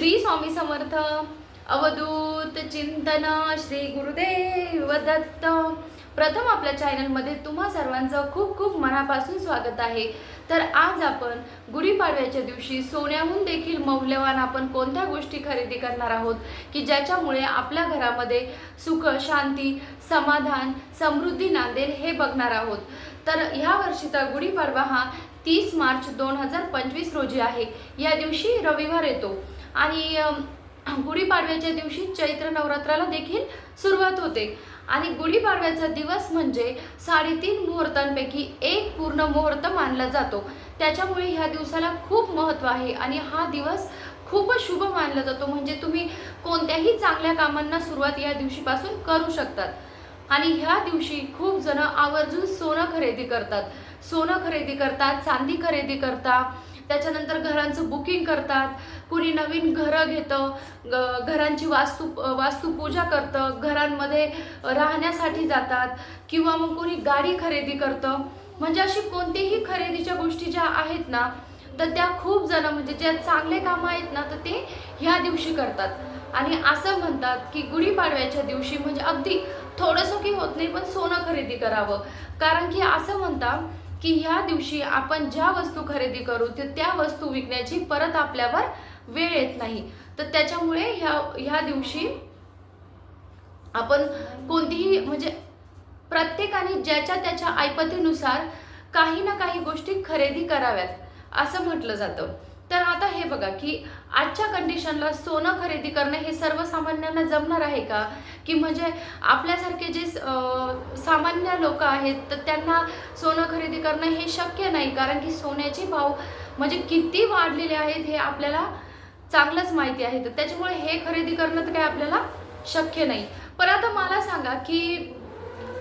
श्री स्वामी समर्थ अवधूत चिंतन श्री गुरुदेव दत्त. प्रथम आपल्या चॅनलमध्ये तुम्हा सर्वांचं खूप खूप मनापासून स्वागत आहे. तर आज आपण गुढीपाडव्याच्या दिवशी सोन्याहून देखील मौल्यवान आपण कोणत्या गोष्टी खरेदी करणार आहोत? की ज्याच्यामुळे आपल्या घरामध्ये सुख शांती समाधान समृद्धी नांदेल हे बघणार आहोत. तर ह्या वर्षीचा गुढीपाडवा हा तीस मार्च दोन हजार पंचवीस रोजी आहे. या दिवशी रविवार येतो. आणि गुढीपाडव्याच्या दिवशी चैत्र नवरात्राला देखील सुरुवात होते. आणि गुढीपाडव्याचा दिवस म्हणजे साडेतीन मुहूर्तांपैकी एक पूर्ण मुहूर्त मानला जातो. त्याच्यामुळे ह्या दिवसाला खूप महत्त्व आहे आणि हा दिवस खूपच शुभ मानला जातो. म्हणजे तुम्ही कोणत्याही चांगल्या कामांना सुरुवात या दिवशीपासून करू शकतात. आणि ह्या दिवशी खूप जण आवर्जून सोनं खरेदी करतात. सोनं खरेदी करतात चांदी खरेदी करतात. त्याच्यानंतर घरांचं बुकिंग करतात. कुणी नवीन घरं घेतं ग- घरांची वास्तू वास्तुपूजा करतं घरांमध्ये राहण्यासाठी जातात किंवा मग कोणी गाडी खरेदी करतं. म्हणजे अशी कोणतीही खरेदीच्या गोष्टी ज्या आहेत ना तर त्या खूप जण म्हणजे ज्या चांगले कामं आहेत ना तर ते ह्या दिवशी करतात. आणि असं म्हणतात की गुढीपाडव्याच्या दिवशी म्हणजे अगदी थोडंसं की होत नाही पण सोनं खरेदी करावं. कारण की असं म्हणतात की ह्या दिवशी आपण ज्या वस्तू खरेदी करू ते त्या वस्तू विकण्याची परत आपल्यावर वेळ येत नाही. तर त्याच्यामुळे ह्या ह्या दिवशी आपण कोणतीही म्हणजे प्रत्येकाने ज्याच्या त्याच्या ऐपतीनुसार काही ना काही गोष्टी खरेदी कराव्यात असं म्हटलं जातं. तर आता हे बघा की आजच्या कंडिशनला सोनं खरेदी करणं हे सर्वसामान्यांना जमणार आहे का? की म्हणजे आपल्यासारखे जे सामान्य लोक आहेत तर त्यांना सोनं खरेदी करणं हे शक्य नाही. कारण की सोन्याचे भाव म्हणजे किती वाढलेले आहेत हे आपल्याला चांगलंच माहिती आहे. तर त्याच्यामुळे हे खरेदी करणं तर काय आपल्याला शक्य नाही. पण आता मला सांगा की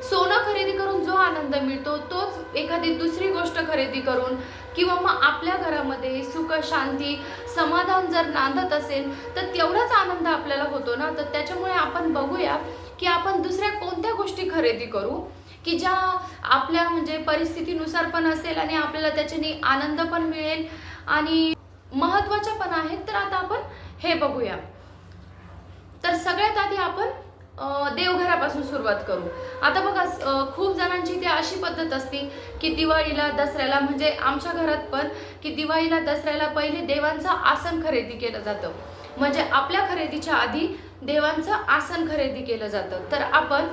सोनं खरेदी करून जो आनंद मिळतो तोच एखादी दुसरी गोष्ट खरेदी करून किंवा मग आपल्या घरामध्ये सुख शांती समाधान जर नांदत असेल तर तेवढाच आनंद आपल्याला होतो ना? तर त्याच्यामुळे आपण बघूया की आपण दुसऱ्या कोणत्या गोष्टी खरेदी करू की ज्या आपल्या म्हणजे परिस्थितीनुसार पण असेल आणि आपल्याला त्याच्याने आनंद पण मिळेल आणि महत्त्वाच्या पण आहेत तर आता आपण हे बघूया. तर सगळ्यात आधी आपण देवघरापासून सुरुवात करू. आता बघा खूप जणांची ती अशी पद्धत असते की दिवाळीला दसऱ्याला म्हणजे आमच्या घरात पण की दिवाळीला दसऱ्याला पहिले देवांचं आसन खरेदी केलं जातं. म्हणजे आपल्या खरेदीच्या आधी देवांचं आसन खरेदी केलं जातं. तर आपण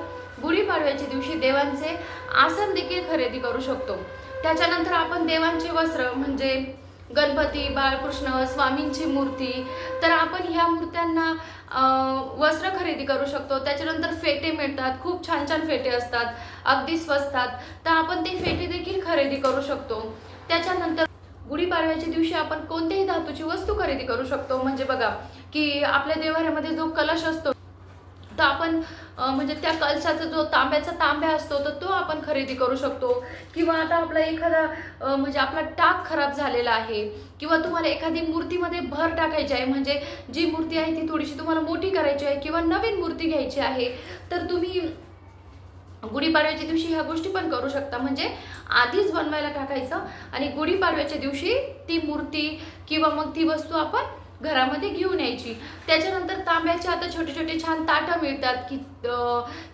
गुढीपाडव्याच्या दिवशी देवांचे आसन देखील खरेदी करू शकतो. त्याच्यानंतर आपण देवांचे वस्त्र म्हणजे गणपती बाळकृष्ण स्वामींची मूर्ती. तर आपण ह्या मूर्त्यांना वस्त्र खरेदी करू शकतो. त्याच्यानंतर फेटे मिळतात. खूप छान छान फेटे असतात. अगदी स्वस्तात तर आपण ते फेटे देखील खरेदी करू शकतो. त्याच्यानंतर गुढीपाडव्याच्या दिवशी आपण कोणत्याही धातूची वस्तू खरेदी करू शकतो. म्हणजे बघा की आपल्या देवाऱ्यामध्ये जो कलश असतो तर आपण म्हणजे त्या कलशाचा जो तांब्याचा तांब्या असतो तर तो आपण खरेदी करू शकतो. किंवा आता आपला एखादा म्हणजे आपला टाक खराब झालेला आहे किंवा तुम्हाला एखादी मूर्तीमध्ये भर टाकायची आहे म्हणजे जी मूर्ती आहे ती थोडीशी तुम्हाला मोठी करायची आहे किंवा नवीन मूर्ती घ्यायची आहे तर तुम्ही गुढीपाडव्याच्या दिवशी ह्या गोष्टी पण करू शकता. म्हणजे आधीच बनवायला टाकायचं आणि गुढीपाडव्याच्या दिवशी ती मूर्ती किंवा मग ती वस्तू आपण घरामध्ये घेऊन यायची. त्याच्यानंतर तांब्याचे आता छोटे छोटे छान ताटं मिळतात की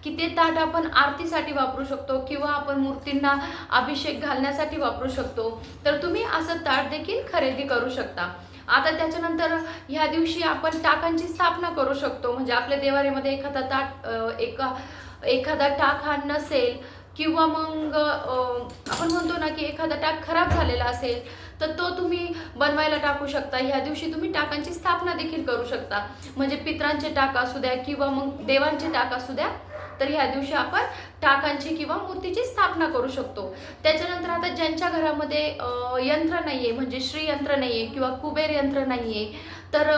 की ते ताट आपण आरतीसाठी वापरू शकतो किंवा आपण मूर्तींना अभिषेक घालण्यासाठी वापरू शकतो. तर तुम्ही असं ताट देखील खरेदी करू शकता. आता त्याच्यानंतर ह्या दिवशी आपण टाकांची स्थापना करू शकतो. म्हणजे आपल्या देवारीमध्ये एखादा ताट एका एखादा टाक हा नसेल किंवा मग आपण म्हणतो ना की एखादा टाक खराब झालेला असेल तर तो तुम्ही बनवायला टाकू शकता. ह्या दिवशी तुम्ही टाकांची स्थापना देखील करू शकता. म्हणजे पित्रांचे टाक असू द्या किंवा मग देवांचे टाक असू द्या तर ह्या दिवशी आपण टाकांची किंवा मूर्तीची स्थापना करू शकतो. त्याच्यानंतर आता ज्यांच्या घरामध्ये यंत्र यंत्र नाहीये म्हणजे श्रीयंत्र नाही नाहीये किंवा कुबेर यंत्र नाहीये तर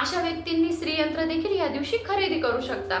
अशा व्यक्तींनी श्रीयंत्र देखील ह्या दिवशी खरेदी करू शकता.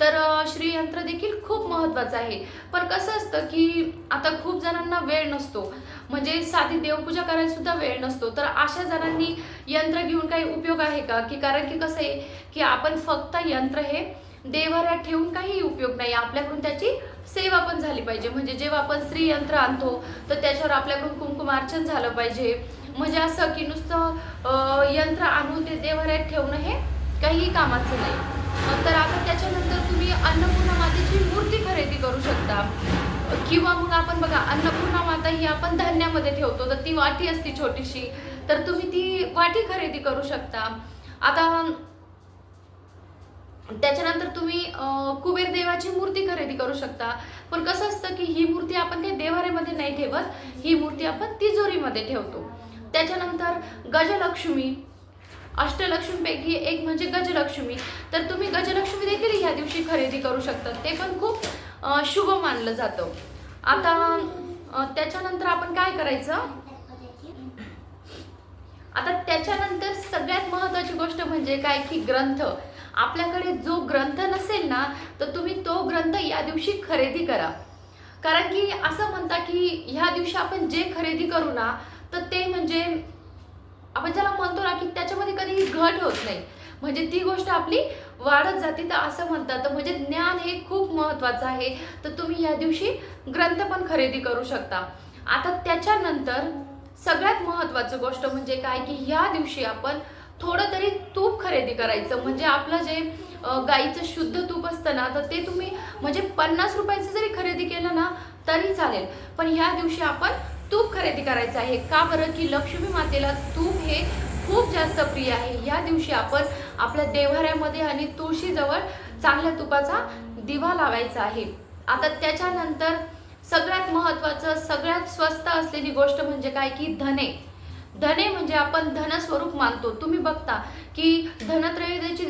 तर श्रीयंत्र देखील खूप महत्वाचं आहे. पण कसं असतं की आता खूप जणांना वेळ नसतो. म्हणजे साधी देवपूजा करायला सुद्धा वेळ नसतो. तर अशा जणांनी यंत्र घेऊन काही उपयोग आहे का? की कारण की कसं आहे की आपण फक्त यंत्र हे देवाऱ्यात ठेवून काही उपयोग नाही. आपल्याकडून त्याची सेवा पण झाली पाहिजे. म्हणजे जेव्हा आपण स्त्री यंत्र आणतो तर त्याच्यावर आपल्याकडून कुंकुमार्चन झालं पाहिजे. म्हणजे असं की नुसतं यंत्र आणून ते देवाऱ्यात ठेवणं हे काहीही कामाचं नाही. तर आता त्याच्यानंतर तुम्ही अन्नपूर्णा मातेची मूर्ती खरेदी करू शकता. किंवा मग आपण बघा अन्नपूर्णा माता ही आपण धान्यामध्ये ठेवतो तर ती वाटी असते छोटीशी. तर तुम्ही ती वाटी खरेदी करू शकता. आता त्याच्यानंतर तुम्ही कुबेर देवाची मूर्ती खरेदी करू शकता. पण कसं असतं की ही मूर्ती आपण त्या देवाऱ्यामध्ये नाही ठेवत ही मूर्ती आपण तिजोरीमध्ये ठेवतो. त्याच्यानंतर गजलक्ष्मी. अष्टलक्ष्मीपैकी एक म्हणजे गजलक्ष्मी. तर तुम्ही गजलक्ष्मी देखील ह्या दिवशी खरेदी करू शकता. ते पण खूप शुभ मानलं जातं. आता त्याच्यानंतर आपण काय करायचं? आता त्याच्यानंतर सगळ्यात महत्वाची गोष्ट म्हणजे काय की ग्रंथ. आपल्याकडे जो ग्रंथ नसेल ना तर तुम्ही तो ग्रंथ या दिवशी खरेदी करा. कारण की असं म्हणता की ह्या दिवशी आपण जे खरेदी करू ना तर ते म्हणजे आपण ज्याला म्हणतो ना की त्याच्यामध्ये कधीही घट होत नाही. म्हणजे ती गोष्ट आपली वाढत जाते तर असं म्हणतात. तर म्हणजे ज्ञान हे खूप महत्वाचं आहे. तर तुम्ही या दिवशी ग्रंथ पण खरेदी करू शकता. आता त्याच्यानंतर सगळ्यात महत्वाचं गोष्ट म्हणजे काय की ह्या दिवशी आपण थोडं तरी तूप खरेदी करायचं. म्हणजे आपलं जे गाईचं शुद्ध तूप असतं ना तर ते तुम्ही म्हणजे पन्नास रुपयाचं जरी खरेदी केलं ना तरी चालेल. पण ह्या दिवशी आपण तूप खरेदी करायचं आहे. का बरं? की लक्ष्मी मातेला तूप हे खूप जास्त प्रिय आहे. ह्या दिवशी आपण आपल्या देव्हाऱ्यामध्ये आणि तुळशीजवळ चांगल्या तुपाचा दिवा लावायचा आहे. आता त्याच्यानंतर सगळ्यात महत्वाचं सगळ्यात स्वस्त असलेली गोष्ट म्हणजे काय की धने. धने म्हणजे आपण धनस्वरूप मानतो. तुम्ही बघता की धनत्रयोदशी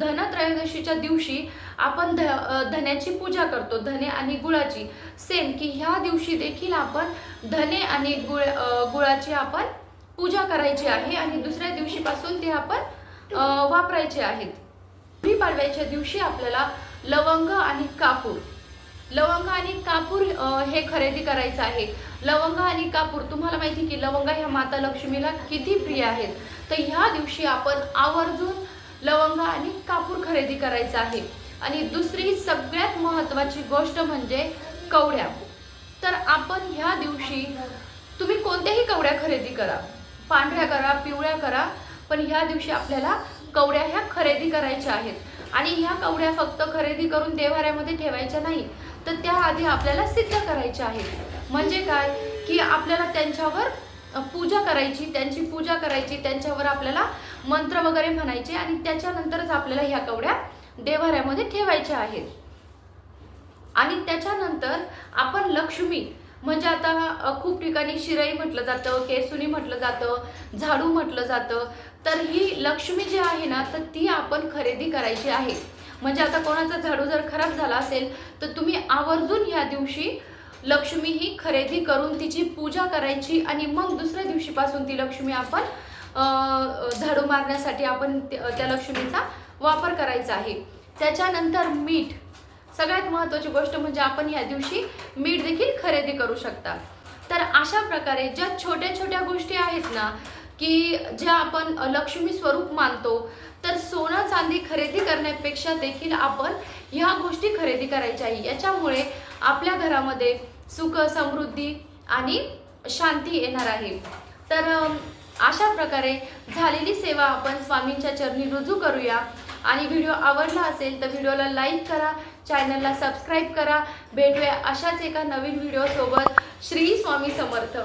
धनत्रयोदशीच्या दिवशी आपण ध धन्याची पूजा करतो. धने आणि गुळाची. सेम की ह्या दिवशी देखील आपण धने आणि गुळ गुळाची आपण पूजा करायची आहे आणि दुसऱ्या दिवशीपासून ते आपण वापरायचे आहेत. गुढीपाडव्याच्या दिवशी आपल्याला लवंग आणि कापूर लवंग आणि कापूर हे खरेदी करायचं आहे. लवंग आणि कापूर तुम्हाला माहिती की लवंग ह्या माता लक्ष्मीला किती प्रिय आहेत. तर ह्या दिवशी आपण आवर्जून लवंग आणि कापूर खरेदी करायचं आहे. आणि दुसरी सगळ्यात महत्वाची गोष्ट म्हणजे कवड्या. तर आपण ह्या दिवशी तुम्ही कोणत्याही कवड्या खरेदी करा. पांढऱ्या करा पिवळ्या करा पण ह्या दिवशी आपल्याला कवड्या ह्या खरेदी करायच्या आहेत. आणि ह्या कवड्या फक्त खरेदी करून देवाऱ्यामध्ये ठेवायच्या नाही तर त्या आधी आपल्याला सिद्ध करायच्या आहेत. म्हणजे काय? की आपल्याला त्यांच्यावर पूजा करायची त्यांची पूजा करायची त्यांच्यावर आपल्याला मंत्र वगैरे म्हणायचे आणि त्याच्यानंतरच आपल्याला ह्या कवड्या देवाऱ्यामध्ये ठेवायच्या आहेत. आणि त्याच्यानंतर आपण लक्ष्मी म्हणजे आता खूप ठिकाणी शिराई म्हटलं जातं केसुनी म्हटलं जातं झाडू म्हटलं जातं. तर ही लक्ष्मी जी आहे ना तर ती आपण खरेदी करायची आहे. म्हणजे आता कोणाचा झाडू जर खराब झाला असेल तर तुम्ही आवर्जून ह्या दिवशी लक्ष्मी ही खरेदी करून तिची पूजा करायची आणि मग दुसऱ्या दिवशीपासून ती लक्ष्मी आपण झाडू मारण्यासाठी आपण त्या लक्ष्मीचा वापर करायचा आहे. त्याच्यानंतर मीठ. सगळ्यात महत्त्वाची गोष्ट म्हणजे आपण या दिवशी मीठ देखील खरेदी करू शकता. तर अशा प्रकारे ज्या छोट्या छोट्या गोष्टी आहेत ना की ज्या आपण लक्ष्मी स्वरूप मानतो तर सोनं चांदी खरेदी करण्यापेक्षा देखील आपण ह्या गोष्टी खरेदी करायच्या आहे. याच्यामुळे आपल्या घरामध्ये सुख समृद्धी आणि शांती येणार आहे. तर अशा प्रकारे झालेली सेवा आपण स्वामींच्या चरणी रुजू करूया. आणि व्हिडिओ आवडला असेल तर व्हिडिओला लाईक करा चॅनलला सबस्क्राईब करा. भेटूया अशाच एका नवीन व्हिडिओसोबत. श्री स्वामी समर्थ.